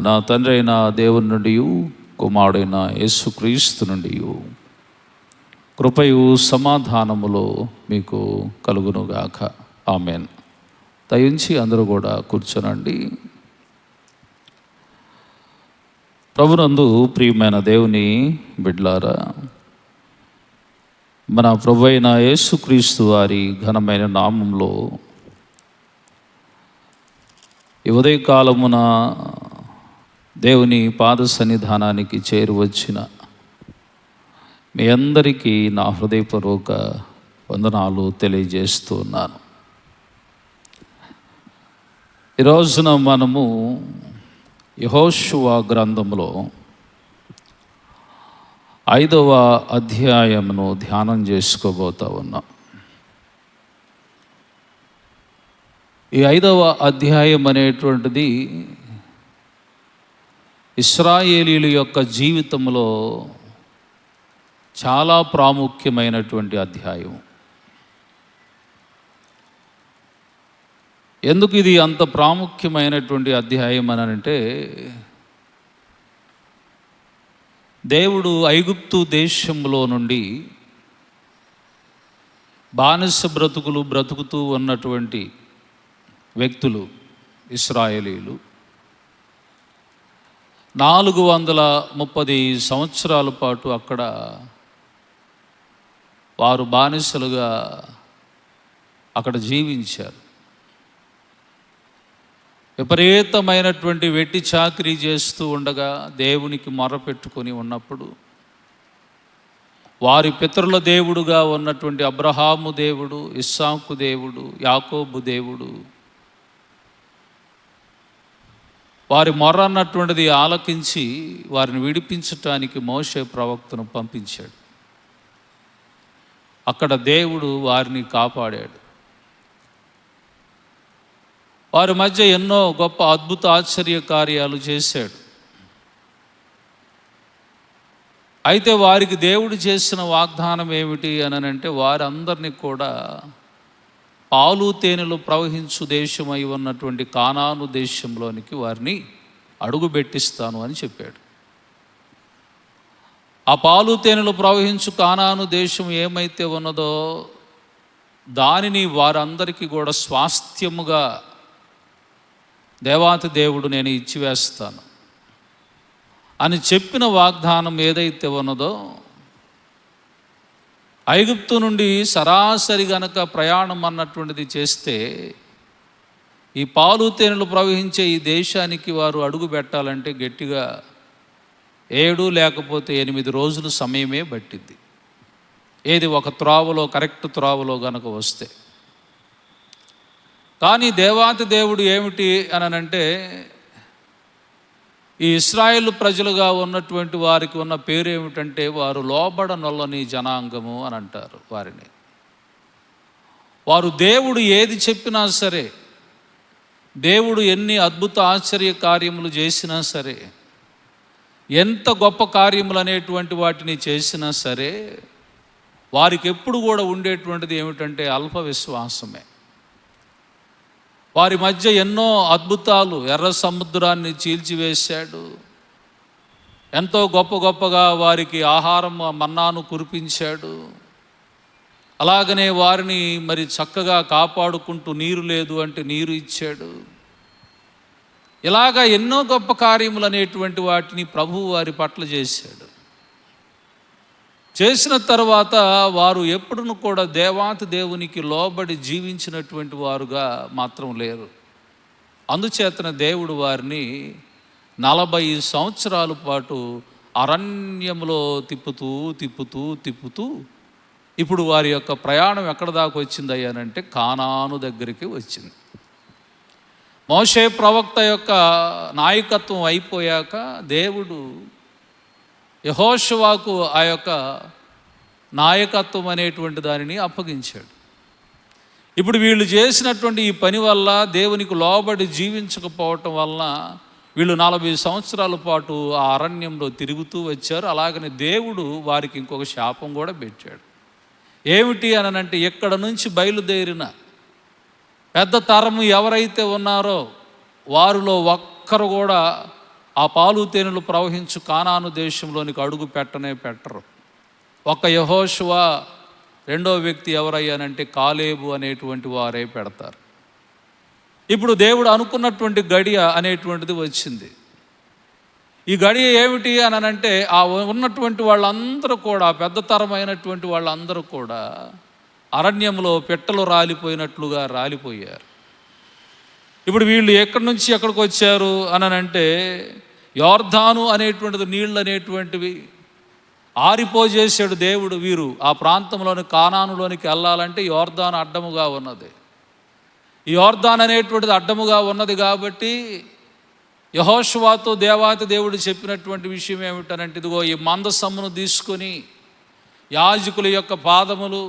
నా తండ్రి అయిన దేవుని నుండి కుమారుడైన యేసుక్రీస్తు నుండి కృపయు సమాధానములో మీకు కలుగునుగాక. ఆమెన్. దయించి అందరూ కూడా కూర్చోనండి. ప్రభునందు ప్రియమైన దేవుని బిడ్లారా మన ప్రభు అయిన యేసుక్రీస్తు వారి ఘనమైన నామంలో ఈ ఉదయకాలమున దేవుని పాద సన్నిధానానికి చేరువచ్చిన మీ అందరికీ నా హృదయపూర్వక వందనాలు తెలియజేస్తూ ఉన్నాను. ఈ రోజున మనము యహోశువా గ్రంథంలో ఐదవ అధ్యాయమును ధ్యానం చేసుకోబోతా ఉన్నాం. ఈ ఐదవ అధ్యాయం అనేటువంటిది ఇస్రాయేలీల యొక్క జీవితంలో చాలా ప్రాముఖ్యమైనటువంటి అధ్యాయం. ఎందుకు ఇది అంత ప్రాముఖ్యమైనటువంటి అధ్యాయం అని అంటే దేవుడు ఐగుప్తు దేశంలో నుండి బానిస బ్రతుకులు బ్రతుకుతూ ఉన్నటువంటి వ్యక్తులు ఇస్రాయేలీలు. నాలుగు వందల ముప్పది సంవత్సరాల పాటు అక్కడ వారు బానిసలుగా అక్కడ జీవించారు. విపరీతమైనటువంటి వెట్టి చాకరీ చేస్తూ ఉండగా దేవునికి మొరపెట్టుకొని ఉన్నప్పుడు వారి పితరుల దేవుడుగా ఉన్నటువంటి అబ్రహాము దేవుడు ఇస్సాకు దేవుడు యాకోబు దేవుడు వారి మొర్ర అన్నటువంటిది ఆలకించి వారిని విడిపించటానికి మోసే ప్రవక్తను పంపించాడు. అక్కడ దేవుడు వారిని కాపాడాడు. వారి మధ్య ఎన్నో గొప్ప అద్భుత ఆశ్చర్య కార్యాలు చేశాడు. అయితే వారికి దేవుడు చేసిన వాగ్దానం ఏమిటి అని అంటే వారందరినీ కూడా పాలు తేనెలు ప్రవహించు దేశమై ఉన్నటువంటి కానాను దేశంలోనికి వారిని అడుగుబెట్టిస్తాను అని చెప్పాడు. ఆ పాలు తేనెలు ప్రవహించు కానాను దేశం ఏమైతే ఉన్నదో దానిని వారందరికీ కూడా స్వాస్థ్యముగా దేవాతి దేవుడు నేను ఇచ్చివేస్తాను అని చెప్పిన వాగ్దానం ఏదైతే ఉన్నదో ఐగుప్తు నుండి సరాసరి గనక ప్రయాణం అన్నటువంటిది చేస్తే ఈ పాలు తేనెలు ప్రవహించే ఈ దేశానికి వారు అడుగు పెట్టాలంటే గట్టిగా ఏడు లేకపోతే ఎనిమిది రోజులు సమయమే పట్టింది ఏది ఒక త్రావలో కరెక్ట్ త్రావలో గనక వస్తే. కానీ దేవాతి దేవుడు ఏమిటి అని అంటే ఈ ఇస్రాయేల్ ప్రజలుగా ఉన్నటువంటి వారికి ఉన్న పేరు ఏమిటంటే వారు లోబడ నొల్లని జనాంగము అని అంటారు వారిని. వారు దేవుడు ఏది చెప్పినా సరే దేవుడు ఎన్ని అద్భుత ఆశ్చర్య కార్యములు చేసినా సరే ఎంత గొప్ప కార్యములు అనేటువంటి వాటిని చేసినా సరే వారికి ఎప్పుడు కూడా ఉండేటువంటిది ఏమిటంటే అల్ప విశ్వాసమే. వారి మధ్య ఎన్నో అద్భుతాలు ఎర్ర సముద్రాన్ని చీల్చివేశాడు. ఎంతో గొప్ప గొప్పగా వారికి ఆహారం మన్నాను కురిపించాడు. అలాగనే వారిని మరి చక్కగా కాపాడుకుంటూ నీరు లేదు అంటే నీరు ఇచ్చాడు. ఇలాగా ఎన్నో గొప్ప కార్యములు అనేటువంటి వాటిని ప్రభువు వారి పట్ల చేశాడు. చేసిన తర్వాత వారు ఎప్పుడును కూడా దేవాతి దేవునికి లోబడి జీవించినటువంటి వారుగా మాత్రం లేరు. అందుచేతన దేవుడు వారిని నలభై సంవత్సరాల పాటు అరణ్యంలో తిప్పుతూ తిప్పుతూ తిప్పుతూ ఇప్పుడు వారి యొక్క ప్రయాణం ఎక్కడ దాకా వచ్చిందయ్యానంటే కానాను దగ్గరికి వచ్చింది. మోషే ప్రవక్త యొక్క నాయకత్వం అయిపోయాక దేవుడు యహోషువాకు ఆ యొక్క నాయకత్వం అనేటువంటి దానిని అప్పగించాడు. ఇప్పుడు వీళ్ళు చేసినటువంటి ఈ పని వల్ల దేవునికి లోబడి జీవించకపోవటం వలన వీళ్ళు నలభై సంవత్సరాల పాటు ఆ అరణ్యంలో తిరుగుతూ వచ్చారు. అలాగనే దేవుడు వారికి ఇంకొక శాపం కూడా పెట్టాడు. ఏమిటి అనంటే ఎక్కడ నుంచి బయలుదేరిన పెద్ద తరము ఎవరైతే ఉన్నారో వారిలో ఒక్కరు కూడా ఆ పాలు తేనెలు ప్రవహించు కానాను దేశంలోనికి అడుగు పెట్టనే పెట్టరు. ఒక యహోశువ రెండో వ్యక్తి ఎవరయ్యానంటే కాలేబు అనేటువంటి వారే పెడతారు. ఇప్పుడు దేవుడు అనుకున్నటువంటి గడియ అనేటువంటిది వచ్చింది. ఈ గడియ ఏమిటి అని అంటే ఆ ఉన్నటువంటి వాళ్ళందరూ కూడా పెద్ద తరమైనటువంటి వాళ్ళందరూ కూడా అరణ్యంలో పెట్టలు రాలిపోయినట్లుగా రాలిపోయారు. ఇప్పుడు వీళ్ళు ఎక్కడి నుంచి ఎక్కడికి వచ్చారు అని అంటే యోర్ధాను అనేటువంటిది నీళ్ళు అనేటువంటివి ఆరిపోజేసాడు దేవుడు వీరు ఆ ప్రాంతంలోని కానానులోనికి వెళ్ళాలంటే యోర్ధాను అడ్డముగా ఉన్నది. ఈ యోర్ధాన్ అనేటువంటిది అడ్డముగా ఉన్నది కాబట్టి యహోష్వాతో దేవాతి దేవుడు చెప్పినటువంటి విషయం ఏమిటనంటే ఇదిగో ఈ మందసమ్మును తీసుకొని యాజకుల యొక్క పాదములు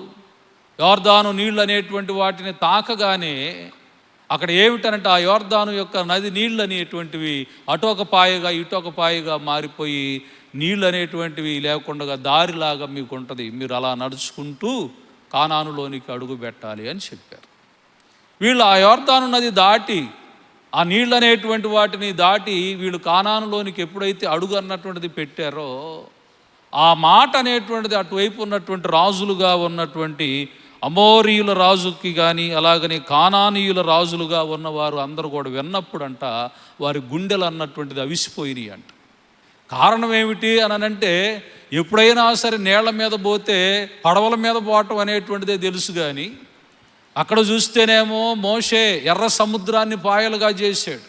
యోర్ధాను నీళ్ళు అనేటువంటి వాటిని తాకగానే అక్కడ ఏమిటనంటే ఆ యోర్ధాను యొక్క నది నీళ్ళు అనేటువంటివి అటు ఒక పాయగా ఇటు ఒక పాయగా మారిపోయి నీళ్ళు అనేటువంటివి లేకుండా దారిలాగా మీకు ఉంటుంది మీరు అలా నడుచుకుంటూ కానానులోనికి అడుగు పెట్టాలి అని చెప్పారు. వీళ్ళు ఆ యోర్ధాను నది దాటి ఆ నీళ్ళు అనేటువంటి వాటిని దాటి వీళ్ళు కానానులోనికి ఎప్పుడైతే అడుగు అన్నటువంటిది పెట్టారో ఆ మాట అనేటువంటిది అటువైపు ఉన్నటువంటి రాజులుగా ఉన్నటువంటి అమోరీయుల రాజుకి కానీ అలాగనే కానానీయుల రాజులుగా ఉన్నవారు అందరూ కూడా విన్నప్పుడంట వారి గుండెలు అన్నటువంటిది అవిసిపోయినాయి అంట. కారణం ఏమిటి అని అంటే ఎప్పుడైనా సరే నీళ్ళ మీద పోతే పడవల మీద పోవటం అనేటువంటిదే తెలుసు కానీ అక్కడ చూస్తేనేమో మోషే ఎర్ర సముద్రాన్ని పాయలుగా చేశాడు.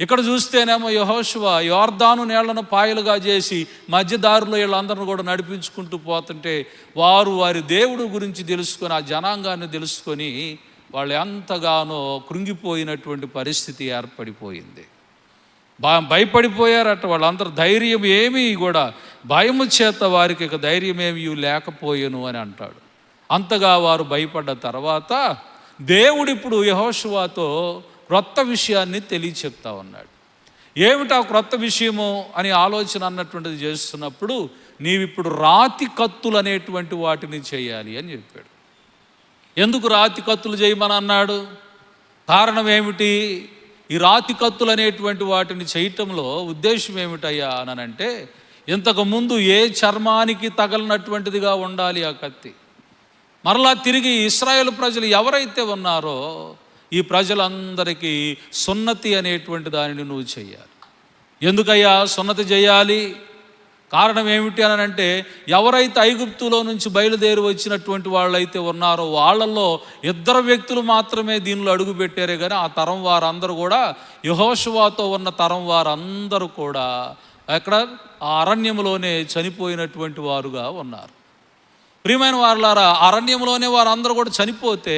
ఇక్కడ చూస్తేనేమో యహోశివ యోర్ధాను నీళ్ళను పాయలుగా చేసి మధ్యదారులో వీళ్ళందరిని కూడా నడిపించుకుంటూ పోతుంటే వారు వారి దేవుడు గురించి తెలుసుకొని ఆ జనాంగాన్ని తెలుసుకొని వాళ్ళు ఎంతగానో కృంగిపోయినటువంటి పరిస్థితి ఏర్పడిపోయింది. బా భయపడిపోయారట వాళ్ళందరూ. ధైర్యం ఏమీ కూడా భయము చేత వారికి ఇక ధైర్యం ఏమీ లేకపోయాను అని అంటాడు. అంతగా వారు భయపడ్డ తర్వాత దేవుడిప్పుడు యహోశువాతో క్రొత్త విషయాన్ని తెలియచెప్తా ఉన్నాడు. ఏమిటా క్రొత్త విషయము అని ఆలోచన అన్నటువంటిది చేస్తున్నప్పుడు నీవిప్పుడు రాతి కత్తులు అనేటువంటి వాటిని చేయాలి అని చెప్పాడు. ఎందుకు రాతి కత్తులు చేయమని అన్నాడు? కారణం ఏమిటి? ఈ రాతి కత్తులు అనేటువంటి వాటిని చేయటంలో ఉద్దేశం ఏమిటయ్యా అని అంటే ఏ చర్మానికి తగలనటువంటిదిగా ఉండాలి ఆ కత్తి? మరలా తిరిగి ఇస్రాయేల్ ప్రజలు ఎవరైతే ఉన్నారో ఈ ప్రజలందరికీ సున్నతి అనేటువంటి దానిని నువ్వు చేయాలి. ఎందుకయ్యా సున్నతి చేయాలి? కారణం ఏమిటి అని అంటే ఎవరైతే ఐగుప్తులో నుంచి బయలుదేరి వచ్చినటువంటి వాళ్ళైతే ఉన్నారో వాళ్ళల్లో ఇద్దరు వ్యక్తులు మాత్రమే దీనిలో అడుగుపెట్టారే కానీ ఆ తరం వారందరూ కూడా యహోషువాతో ఉన్న తరం వారందరూ కూడా ఎక్కడ? ఆ అరణ్యంలోనే చనిపోయినటువంటి వారుగా ఉన్నారు. ప్రియమైన వారులారా అరణ్యంలోనే వారందరూ కూడా చనిపోతే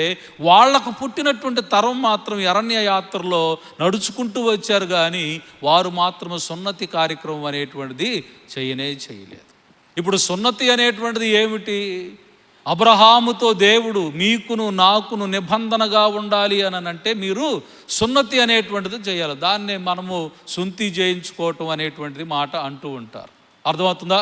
వాళ్ళకు పుట్టినటువంటి తరం మాత్రం అరణ్య యాత్రలో నడుచుకుంటూ వచ్చారు కానీ వారు మాత్రం సున్నతి కార్యక్రమం అనేటువంటిది చేయనే చేయలేదు. ఇప్పుడు సున్నతి అనేటువంటిది ఏమిటి? అబ్రహాముతో దేవుడు మీకును నాకును నిబంధనగా ఉండాలి అని అంటే మీరు సున్నతి అనేటువంటిది చేయాలి. దాన్నే మనము సుంతి చేయించుకోవటం అనేటువంటిది మాట అంటూ ఉంటారు. అర్థమవుతుందా?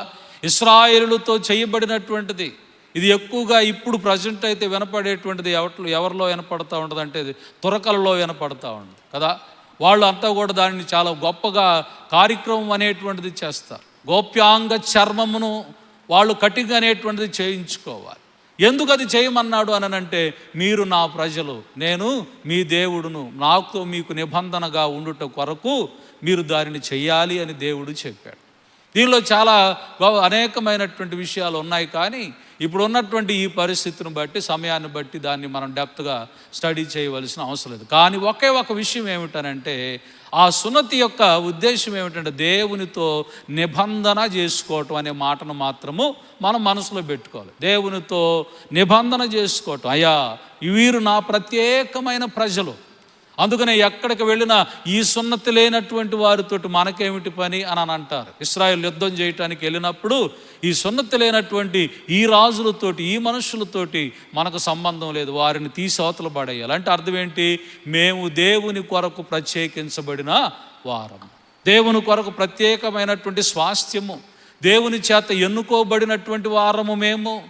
ఇస్రాయేలుతో చేయబడినటువంటిది ఇది ఎక్కువగా ఇప్పుడు ప్రజెంట్ అయితే వినపడేటువంటిది ఎవట్లు ఎవరిలో వినపడతా ఉంటుంది అంటే తురకలలో వినపడతా ఉంటుంది కదా? వాళ్ళు అంతా కూడా దానిని చాలా గొప్పగా కార్యక్రమం అనేటువంటిది చేస్తారు. గోప్యాంగ చర్మమును వాళ్ళు కటింగ్ అనేటువంటిది చేయించుకోవాలి. ఎందుకు అది చేయమన్నాడు అనంటే మీరు నా ప్రజలు నేను మీ దేవుడును నాకు మీకు నిబంధనగా ఉండుట కొరకు మీరు దానిని చెయ్యాలి అని దేవుడు చెప్పాడు. దీనిలో చాలా గొ- అనేకమైనటువంటి విషయాలు ఉన్నాయి కానీ ఇప్పుడు ఉన్నటువంటి ఈ పరిస్థితిని బట్టి సమయాన్ని బట్టి దాన్ని మనం డెప్త్గా స్టడీ చేయవలసిన అవసరం లేదు. కానీ ఒకే ఒక విషయం ఏమిటనంటే ఆ సున్నతి యొక్క ఉద్దేశం ఏమిటంటే దేవునితో నిబంధన చేసుకోవటం అనే మాటను మాత్రము మనం మనసులో పెట్టుకోవాలి. దేవునితో నిబంధన చేసుకోవటం. అయ్యా వీరు నా ప్రత్యేకమైన ప్రజలు. అందుకనే ఎక్కడికి వెళ్ళినా ఈ సున్నతి లేనటువంటి వారితోటి మనకేమిటి పని అని అని అంటారు. ఇస్రాయల్ యుద్ధం చేయటానికి వెళ్ళినప్పుడు ఈ సున్నతి లేనటువంటి ఈ రాజులతోటి ఈ మనుషులతోటి మనకు సంబంధం లేదు. వారిని తీసి అవతల పడేయాలి. అంటే అర్థం ఏంటి? మేము దేవుని కొరకు ప్రత్యేకించబడిన వారం. దేవుని కొరకు ప్రత్యేకమైనటువంటి స్వాస్థ్యము. దేవుని చేత ఎన్నుకోబడినటువంటి వారము మేము.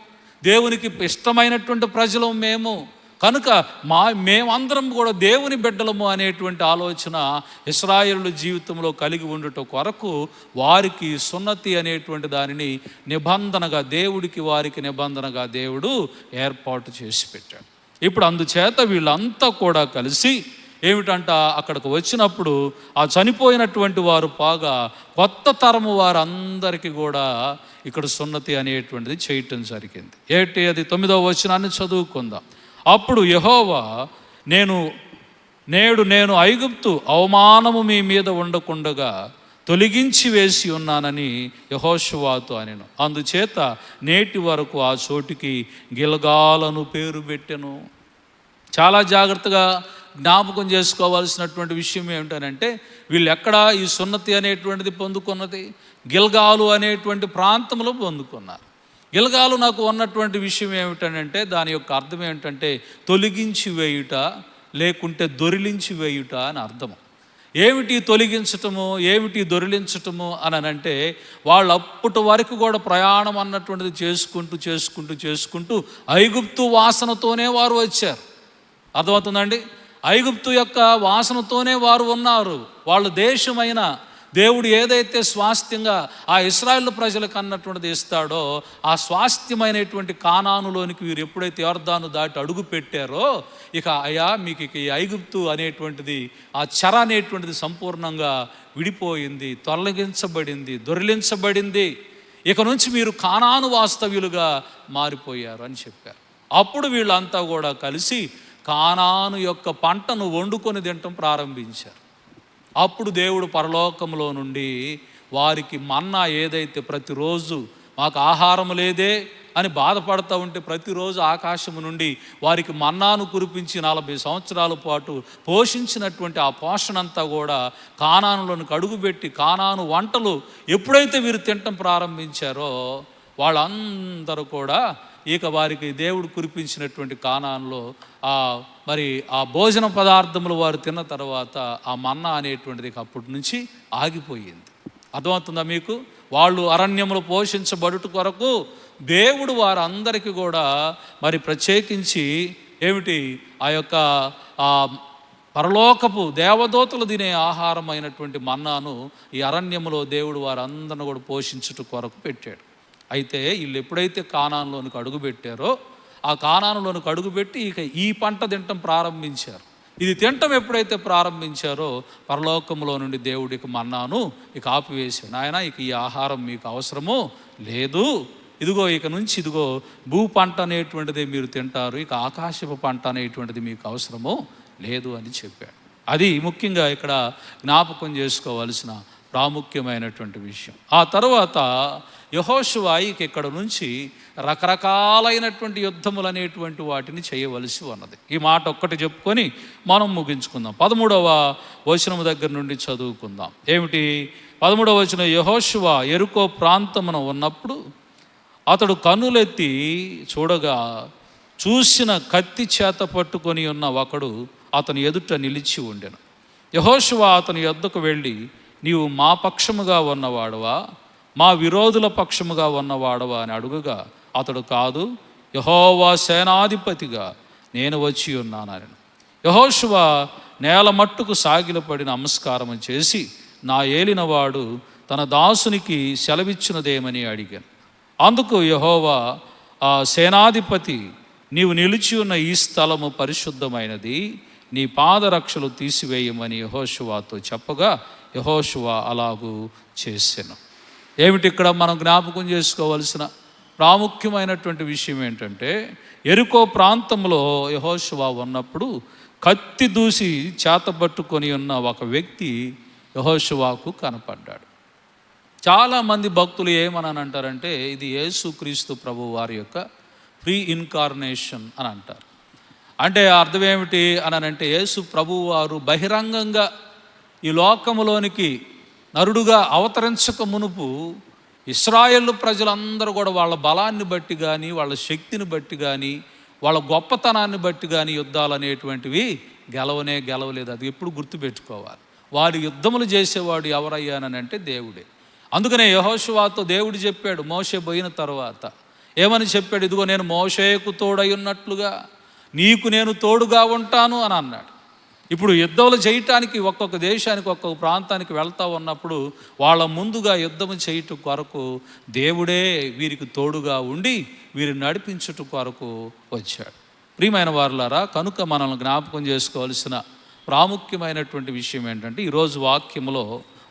దేవునికి ఇష్టమైనటువంటి ప్రజలు మేము. కనుక మా మేమందరం కూడా దేవుని బిడ్డలము అనేటువంటి ఆలోచన ఇస్రాయేలు జీవితంలో కలిగి ఉండటం కొరకు వారికి సున్నతి అనేటువంటి దానిని నిబంధనగా దేవుడికి వారికి నిబంధనగా దేవుడు ఏర్పాటు చేసి పెట్టాడు. ఇప్పుడు అందుచేత వీళ్ళంతా కూడా కలిసి ఏమిటంట అక్కడికి వచ్చినప్పుడు ఆ చనిపోయినటువంటి వారు పాగా కొత్త తరము వారందరికీ కూడా ఇక్కడ సున్నతి అనేటువంటిది చేయటం జరిగింది. ఏంటి అది తొమ్మిదవ వచనాన్ని చదువుకుందాం. అప్పుడు యహోవా నేను నేడు నేను ఐగుప్తు అవమానము మీ మీద ఉండకుండగా తొలగించి వేసి ఉన్నానని యహోశువాతో అనెను. అందుచేత నేటి వరకు ఆ చోటికి గిలగాలను పేరు పెట్టెను. చాలా జాగ్రత్తగా జ్ఞాపకం చేసుకోవాల్సినటువంటి విషయం ఏమిటనంటే వీళ్ళు ఎక్కడ ఈ సున్నతి అనేటువంటిది పొందుకున్నది? గిల్గాలు అనేటువంటి ప్రాంతంలో పొందుకున్నారు. గిలగాలు నాకు ఉన్నటువంటి విషయం ఏమిటనంటే దాని యొక్క అర్థం ఏమిటంటే తొలగించి వేయుట లేకుంటే దొరిలించి వేయుట అని అర్థము. ఏమిటి తొలగించటము ఏమిటి దొరిలించటము అని అంటే వాళ్ళు అప్పటి వరకు కూడా ప్రయాణం అన్నటువంటిది చేసుకుంటూ చేసుకుంటూ చేసుకుంటూ ఐగుప్తు వాసనతోనే వారు వచ్చారు. అర్థమవుతుందండి? ఐగుప్తు యొక్క వాసనతోనే వారు ఉన్నారు. వాళ్ళ దేశమైన దేవుడు ఏదైతే స్వాస్థ్యంగా ఆ ఇస్రాయల్ ప్రజలకు అన్నటువంటిది ఇస్తాడో ఆ స్వాస్థ్యమైనటువంటి కానానులోనికి వీరు ఎప్పుడైతే యోర్దాను దాటి అడుగు పెట్టారో ఇక అయా మీకు ఇక ఈ ఐగుప్తు అనేటువంటిది ఆ చర అనేటువంటిది సంపూర్ణంగా విడిపోయింది తొలగించబడింది దొరిలించబడింది. ఇక నుంచి మీరు కానాను వాస్తవ్యులుగా మారిపోయారు అని చెప్పారు. అప్పుడు వీళ్ళంతా కూడా కలిసి కానాను యొక్క పంటను వండుకొని తినటం ప్రారంభించారు. అప్పుడు దేవుడు పరలోకంలో నుండి వారికి మన్నా ఏదైతే ప్రతిరోజు మాకు ఆహారం లేదే అని బాధపడతా ఉంటే ప్రతిరోజు ఆకాశము నుండి వారికి మన్నాను కురిపించి నలభై సంవత్సరాల పాటు పోషించినటువంటి ఆ పోషణ అంతా కూడా కానానులను కడుగుబెట్టి కానాను వంటలు ఎప్పుడైతే వీరు తినటం ప్రారంభించారో వాళ్ళందరూ కూడా ఇక వారికి దేవుడు కురిపించినటువంటి కానాన్లో ఆ మరి ఆ భోజన పదార్థములు వారు తిన్న తర్వాత ఆ మన్నా అనేటువంటిది అప్పటి నుంచి ఆగిపోయింది. అర్థమవుతుందా మీకు? వాళ్ళు అరణ్యములు పోషించబడుట కొరకు దేవుడు వారందరికీ కూడా మరి ప్రత్యేకించి ఏమిటి? ఆ యొక్క ఆ పరలోకపు దేవదూతలు తినే ఆహారం అయినటువంటి మన్నాను ఈ అరణ్యములో దేవుడు వారందరిని కూడా పోషించుట కొరకు పెట్టాడు. అయితే వీళ్ళు ఎప్పుడైతే కానాన్లోనికి అడుగు పెట్టారో ఆ కానానులోనికి అడుగుపెట్టి ఇక ఈ పంట తినటం ప్రారంభించారు. ఇది తినటం ఎప్పుడైతే ప్రారంభించారో పరలోకంలో నుండి దేవుడికి మన్నాను ఇక ఆపివేశాను ఆయన ఇక ఈ ఆహారం మీకు అవసరము లేదు. ఇదిగో ఇక నుంచి ఇదిగో భూ పంట అనేటువంటిది మీరు తింటారు. ఇక ఆకాశపు పంట అనేటువంటిది మీకు అవసరము లేదు అని చెప్పాడు. అది ముఖ్యంగా ఇక్కడ జ్ఞాపకం చేసుకోవాల్సిన ప్రాముఖ్యమైనటువంటి విషయం. ఆ తర్వాత యహోశివాయికి ఇక్కడ నుంచి రకరకాలైనటువంటి యుద్ధములు అనేటువంటి వాటిని చేయవలసి ఉన్నది. ఈ మాట ఒక్కటి చెప్పుకొని మనం ముగించుకుందాం. పదమూడవ వచనము దగ్గర నుండి చదువుకుందాం. ఏమిటి? పదమూడవ వచనం యహోశువ ఎరుకో ప్రాంతమున ఉన్నప్పుడు అతడు కన్నులెత్తి చూడగా చూసిన కత్తి చేత పట్టుకొని ఉన్న ఒకడు అతని ఎదుట నిలిచి ఉండెను. యహోశువ అతని యొద్దకు వెళ్ళి నీవు మా పక్షముగా ఉన్నవాడవా? మా విరోధుల పక్షముగా ఉన్నవాడవా అని అడుగుగా అతడు కాదు యహోవా సేనాధిపతిగా నేను వచ్చి ఉన్నానని యహోశువ నేల మట్టుకు సాగిలపడి నమస్కారం చేసి నా ఏలినవాడు తన దాసునికి సెలవిచ్చినదేమని అడిగాను. అందుకు యహోవా ఆ సేనాధిపతి నీవు నిలిచి ఉన్న ఈ స్థలము పరిశుద్ధమైనది నీ పాదరక్షలు తీసివేయమని యహోశువాతో చెప్పగా యహోశువ అలాగూ చేశాను ఏమిటి ఇక్కడ మనం జ్ఞాపకం చేసుకోవలసిన ప్రాముఖ్యమైనటువంటి విషయం ఏంటంటే ఎరుకో ప్రాంతంలో యహోశువ ఉన్నప్పుడు కత్తి దూసి చేతబట్టుకొని ఉన్న ఒక వ్యక్తి యహోశువాకు కనపడ్డాడు. చాలామంది భక్తులు ఏమని అంటారంటే ఇది యేసుక్రీస్తు ప్రభు వారి యొక్క ప్రీ ఇన్కార్నేషన్ అని అంటారు. అంటే అర్థం ఏమిటి అని అంటే యేసు ప్రభు వారు బహిరంగంగా ఈ లోకములోనికి నరుడుగా అవతరించక మునుపు ఇస్రాయేల్ ప్రజలందరూ కూడా వాళ్ళ బలాన్ని బట్టి కానీ వాళ్ళ శక్తిని బట్టి కానీ వాళ్ళ గొప్పతనాన్ని బట్టి కానీ యుద్ధాలు అనేటువంటివి గెలవనే గెలవలేదు. అది ఎప్పుడు గుర్తుపెట్టుకోవాలి. వారి యుద్ధములు చేసేవాడు ఎవరయ్యానని అంటే దేవుడే. అందుకనే యహోశువాతో దేవుడు చెప్పాడు మోసే పోయిన తర్వాత. ఏమని చెప్పాడు? ఇదిగో నేను మోసేకు తోడై ఉన్నట్లుగా నీకు నేను తోడుగా ఉంటాను అని అన్నాడు. ఇప్పుడు యుద్ధాలు చేయటానికి ఒక్కొక్క దేశానికి ఒక్కొక్క ప్రాంతానికి వెళ్తా ఉన్నప్పుడు వాళ్ళ ముందుగా యుద్ధం చేయుట కొరకు దేవుడే వీరికి తోడుగా ఉండి వీరిని నడిపించుట కొరకు వచ్చాడు. ప్రియమైన వారులారా కనుక మనల్ని జ్ఞాపకం చేసుకోవాల్సిన ప్రాముఖ్యమైనటువంటి విషయం ఏంటంటే ఈరోజు వాక్యములో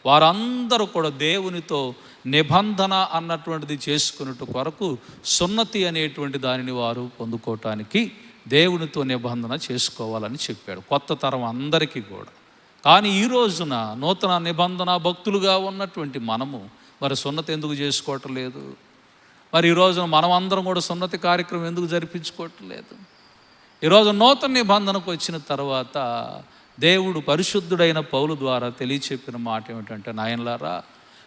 వారందరూ కూడా దేవునితో నిబంధన అన్నటువంటిది చేసుకున్నట్టు కొరకు సున్నతి అనేటువంటి దానిని వారు పొందుకోవటానికి దేవునితో నిబంధన చేసుకోవాలని చెప్పాడు. కొత్త తరం అందరికీ కూడా. కానీ ఈ రోజున నూతన నిబంధన భక్తులుగా ఉన్నటువంటి మనము మరి సున్నతి ఎందుకు చేసుకోవటం లేదు? మరి ఈ రోజున మనం అందరం కూడా సున్నతి కార్యక్రమం ఎందుకు జరిపించుకోవటం లేదు? ఈరోజు నూతన నిబంధనకు వచ్చిన తర్వాత దేవుడు పరిశుద్ధుడైన పౌలు ద్వారా తెలియచెప్పిన మాట ఏమిటంటే నాయనలారా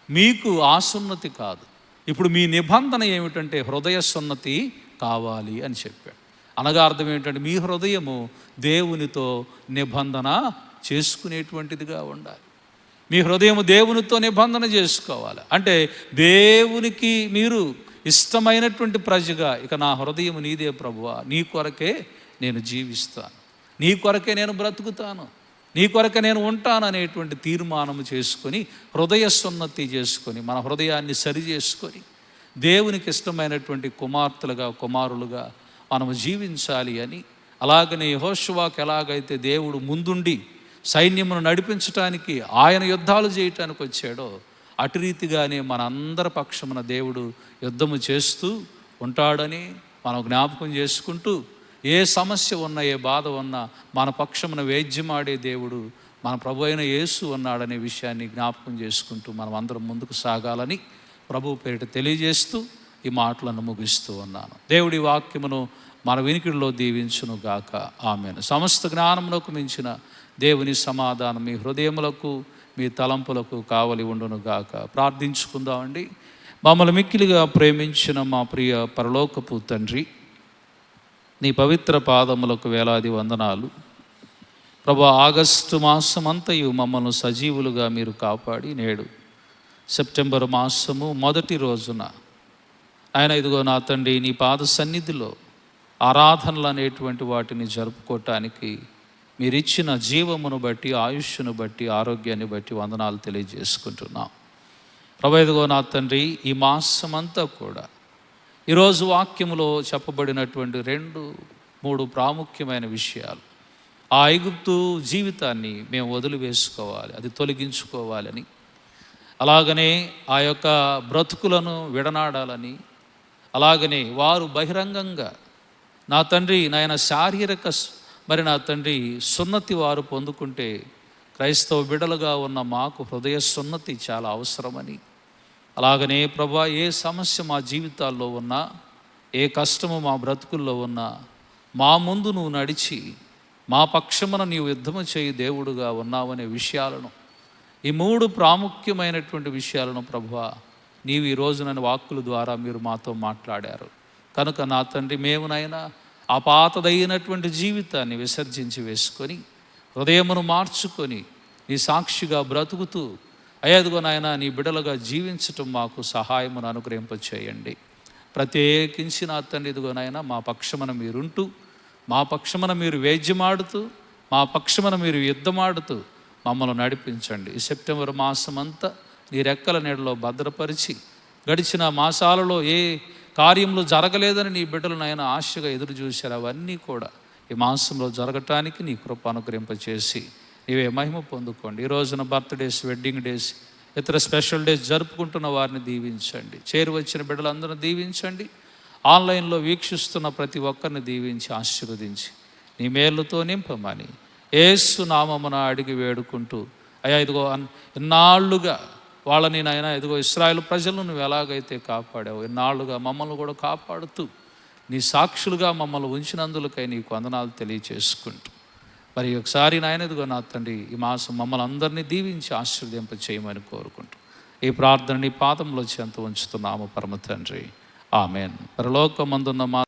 మీకు ఆ సున్నతి కాదు. ఇప్పుడు మీ నిబంధన ఏమిటంటే హృదయ సున్నతి కావాలి అని చెప్పాడు. అనగా అర్థం ఏంటంటే మీ హృదయము దేవునితో నిబంధన చేసుకునేటువంటిదిగా ఉండాలి. మీ హృదయం దేవునితో నిబంధన చేసుకోవాలి. అంటే దేవునికి మీరు ఇష్టమైనటువంటి ప్రజగా ఇక నా హృదయం నీదే ప్రభువా నీ కొరకే నేను జీవిస్తాను. నీ కొరకే నేను బ్రతుకుతాను. నీ కొరకే నేను ఉంటాను అనేటువంటి తీర్మానం చేసుకొని హృదయ సున్నతి చేసుకొని మన హృదయాన్ని సరి చేసుకొని దేవునికి ఇష్టమైనటువంటి కుమార్తెలుగా కుమారులుగా మనము జీవించాలి అని. అలాగనే యెహోషువాకు ఎలాగైతే దేవుడు ముందుండి సైన్యమును నడిపించటానికి ఆయన యుద్ధాలు చేయటానికి వచ్చాడో అటు రీతిగానే మన అందరి పక్షమున దేవుడు యుద్ధము చేస్తూ ఉంటాడని మనం జ్ఞాపకం చేసుకుంటూ ఏ సమస్య ఉన్నా ఏ బాధ ఉన్నా మన పక్షమున వేద్యమాడే దేవుడు మన ప్రభు అయిన యేసు ఉన్నాడనే విషయాన్ని జ్ఞాపకం చేసుకుంటూ మనం అందరం ముందుకు సాగాలని ప్రభు పేరిట తెలియజేస్తూ ఈ మాటలను ముగిస్తూ ఉన్నాను. దేవుడి వాక్యమును మన వినికిడిలో దీవించును గాక. ఆమెను. సమస్త జ్ఞానమునకు మించిన దేవుని సమాధానం మీ హృదయములకు మీ తలంపులకు కావలి ఉండును గాక. ప్రార్థించుకుందామండి. మమ్మల్ని మిక్కిలిగా ప్రేమించిన మా ప్రియ పరలోకపు తండ్రి నీ పవిత్ర పాదములకు వేలాది వందనాలు. ప్రభు ఆగస్టు మాసమంతయు మమ్మల్ని సజీవులుగా మీరు కాపాడి నేడు సెప్టెంబర్ మాసము మొదటి రోజున ఆయన ఇదిగో నా తండ్రి నీ పాద సన్నిధిలో ఆరాధనలు అనేటువంటి వాటిని జరుపుకోవటానికి మీరు ఇచ్చిన జీవమును బట్టి ఆయుష్ను బట్టి ఆరోగ్యాన్ని బట్టి వందనాలు తెలియజేసుకుంటున్నాం. ప్రభు నా తండ్రి ఈ మాసమంతా కూడా ఈరోజు వాక్యములో చెప్పబడినటువంటి రెండు మూడు ప్రాముఖ్యమైన విషయాలు. ఆ ఐగుప్తు జీవితాన్ని మేము వదిలివేసుకోవాలి అది తొలగించుకోవాలని అలాగనే ఆ యొక్క బ్రతుకులను విడనాడాలని అలాగనే వారు బహిరంగంగా నా తండ్రి నాయన శారీరక మరి నా తండ్రి సున్నతి వారు పొందుకుంటే క్రైస్తవ బిడలుగా ఉన్న మాకు హృదయ సున్నతి చాలా అవసరమని. అలాగనే ప్రభా ఏ సమస్య మా జీవితాల్లో ఉన్నా ఏ కష్టము మా బ్రతుకుల్లో ఉన్నా మా ముందు నువ్వు నడిచి మా పక్షమున నీవు యుద్ధము చేయి దేవుడుగా ఉన్నావనే విషయాలను ఈ మూడు ప్రాముఖ్యమైనటువంటి విషయాలను ప్రభువా నీవు ఈ రోజున వాక్కుల ద్వారా మీరు మాతో మాట్లాడారు. కనుక నా తండ్రి మేమునైనా ఆ పాతదైనటువంటి జీవితాన్ని విసర్జించి వేసుకొని హృదయమును మార్చుకొని నీ సాక్షిగా బ్రతుకుతూ అయ్యదుగో నాయన నీ బిడలుగా జీవించటం మాకు సహాయమును అనుగ్రహింపచేయండి. ప్రత్యేకించి నా తండ్రి ఇదిగో నాయన మా పక్షమున మీరుంటూ మా పక్షమున మీరు వేద్యమాడుతూ మా పక్షమున మీరు యుద్ధమాడుతూ మమ్మల్ని నడిపించండి. ఈ సెప్టెంబర్ మాసం అంతా నీ రెక్కల నీడలో భద్రపరిచి గడిచిన మాసాలలో ఏ కార్యములు జరగలేదని నీ బిడ్డలు ఆయన ఆశగా ఎదురు చూశారు. అవన్నీ కూడా ఈ మాసంలో జరగటానికి నీ కృప అనుగ్రహింపచేసి నీవే మహిమ పొందుకోండి. ఈ రోజున బర్త్డేస్ వెడ్డింగ్ డేస్ ఇతర స్పెషల్ డేస్ జరుపుకుంటున్న వారిని దీవించండి. చేరువచ్చిన బిడ్డలందరిని దీవించండి. ఆన్లైన్లో వీక్షిస్తున్న ప్రతి ఒక్కరిని దీవించి ఆశీర్వదించి నీ మేలుతో నింపమని ఏసు నామమున అడిగి వేడుకుంటూ అయ్యా ఇదిగో ఇన్నాళ్ళుగా వాళ్ళని నాయన ఇదిగో ఇస్రాయల్ ప్రజలను నువ్వు ఎలాగైతే కాపాడావు ఎన్నాళ్ళుగా మమ్మల్ని కూడా కాపాడుతూ నీ సాక్షులుగా మమ్మల్ని ఉంచినందులకై నీకు వందనాలు తెలియచేసుకుంటూ. మరి ఒకసారి నాయన ఇదిగో నా తండ్రి ఈ మాసం మమ్మల్ని అందరినీ దీవించి ఆశీర్వదింప చేయమని కోరుకుంటూ ఈ ప్రార్థన నీ పాదంలో చెంత ఉంచుతున్నాము పరమ తండ్రి. ఆమెన్. పరలోకమందున్న మా